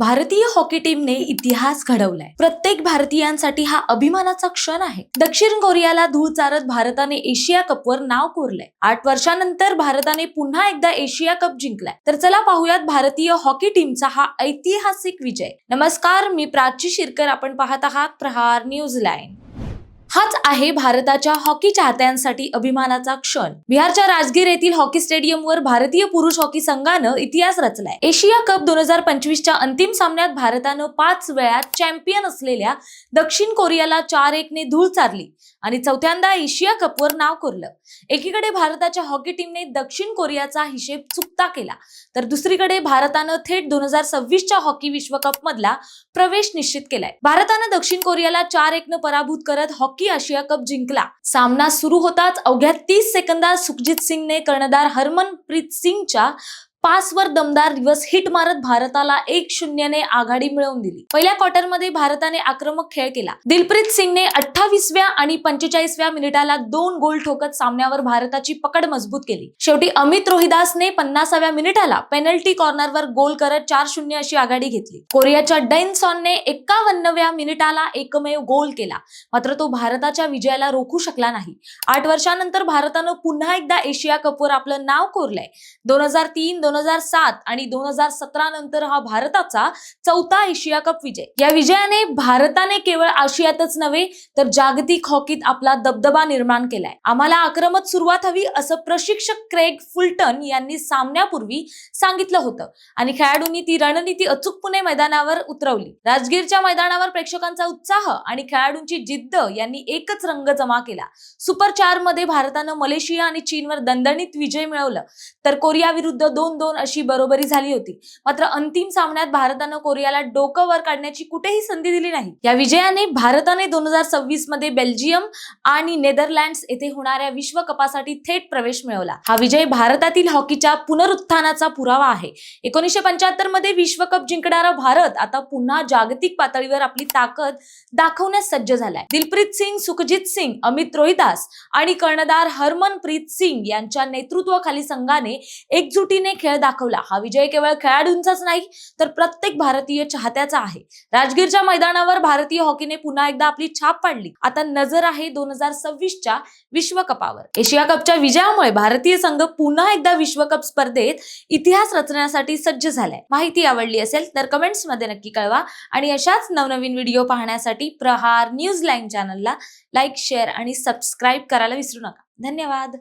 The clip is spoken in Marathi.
भारतीय हॉकी टीमने इतिहास घडवलाय. प्रत्येक भारतीयांसाठी हा अभिमानाचा क्षण आहे. दक्षिण कोरियाला धूळ चारत भारताने एशिया कपवर नाव कोरलंय. आठ वर्षानंतर भारताने पुन्हा एकदा एशिया कप जिंकलाय. तर चला पाहूयात भारतीय हॉकी टीमचा हा ऐतिहासिक विजय. नमस्कार मी प्राची शिरकर. आपण पाहत आहात प्रहार न्यूज लाईन. हाच आहे भारताच्या हॉकी चाहत्यांसाठी अभिमानाचा क्षण. बिहारच्या राजगीर येथील हॉकी स्टेडियमवर भारतीय पुरुष हॉकी संघानं इतिहास रचलाय. एशिया कप दोन हजार पंचवीसच्या अंतिम सामन्यात भारतानं पाच वेळा चॅम्पियन असलेल्या दक्षिण कोरियाला चार एकने धूळ चारली आणि चौथ्यांदा एशिया कपवर नाव कोरलं. एकीकडे भारताच्या हॉकी टीमने दक्षिण कोरियाचा हिशेब चुकता केला तर दुसरीकडे भारतानं थेट दोन हजार सव्वीसच्या हॉकी विश्वकप मधला प्रवेश निश्चित केलाय. भारतानं दक्षिण कोरियाला चार एकनं पराभूत करत हॉकी आशिया कप जिंकला. सामना सुरू होताच अवघ्या तीस सेकंदात सुखजित सिंगने कर्णधार हरमनप्रीत सिंगच्या पाचवर दमदार दिवस हिट मारत भारताला एक शून्यने आघाडी मिळवून दिली. पहिल्या क्वार्टरमध्ये भारताने आक्रमक खेळ केला. दिलप्रीत सिंगने अठ्ठावीसव्या आणि पंचेचाळीसव्या मिनिटाला दोन गोल ठोकत सामन्यावर भारताची पकड मजबूत केली. शेवटी अमित रोहिदासने पन्नासाव्या मिनिटाला पेनल्टी कॉर्नरवर गोल करत चार शून्य अशी आघाडी घेतली. कोरियाच्या डैनसॉनने एक्कावन्नव्या मिनिटाला एकमेव गोल केला. मात्र तो भारताच्या विजयाला रोखू शकला नाही. आठ वर्षानंतर भारतानं पुन्हा एकदा एशिया कपवर आपलं नाव कोरलंय. दोन हजार तीन दोन हजार सात आणि दोन हजार सतरा नंतर हा भारताचा चौथा एशिया कप विजय. या विजयाने भारताने केवळ आशियातच नव्हे तर जागतिक हॉकीत आपला दबदबा निर्माण केलाय. आम्हाला आक्रमक सुरुवात हवी असं प्रशिक्षक क्रेग फुलटन यांनी सामन्यापूर्वी सांगितलं होतं आणि खेळाडूंनी ती रणनीती अचूकपणे मैदानावर उतरवली. राजगीरच्या मैदानावर प्रेक्षकांचा उत्साह आणि खेळाडूंची जिद्द यांनी एकच रंग जमा केला. सुपर चारमध्ये भारतानं मलेशिया आणि चीनवर दणदणीत विजय मिळवलं. तर कोरिया विरुद्ध दोन दोन अशी बरोबरी झाली होती. मात्र अंतिम सामन्यात भारतानं कोरियाला डोकं वर काढण्याची कुठेही संधी दिली नाही. या विजयाने भारताने दोन हजार सव्वीसमध्ये बेल्जियम आणि नेदरलँड्स येथे होणाऱ्या विश्वकपासाठी थेट प्रवेश मिळवला. हा विजय भारतातील हॉकीच्या पुनरुत्थानाचा पुरावा आहे. एकोणीसशे पंच्याहत्तरमध्ये विश्वकप जिंकणारा भारत आता पुन्हा जागतिक पातळीवर आपली ताकद दाखवण्यास सज्ज झालाय. दिलप्रीत सिंग सुखजित सिंग अमित रोहिदास आणि कर्णधार हरमनप्रीत सिंग यांच्या नेतृत्वाखाली संघाने एकजुटीने खेळ खेळ दाखवला. हा विजय केवळ खेळाडूंचाच नाही तर प्रत्येक भारतीय चाहत्याचा आहे. राजगीरच्या मैदानावर भारतीय हॉकीने पुन्हा एकदा आपली छाप पाडली. आता नजर आहे दोन हजार सव्वीसच्या विश्वकपावर. एशिया कपच्या विजयामुळे भारतीय संघ पुन्हा एकदा विश्वकप स्पर्धेत इतिहास रचण्यासाठी सज्ज झालाय. माहिती आवडली असेल तर कमेंट्समध्ये नक्की कळवा आणि अशाच नवनवीन व्हिडिओ पाहण्यासाठी प्रहार न्यूज लाईन चॅनलला लाईक शेअर आणि सबस्क्राईब करायला विसरू नका. धन्यवाद.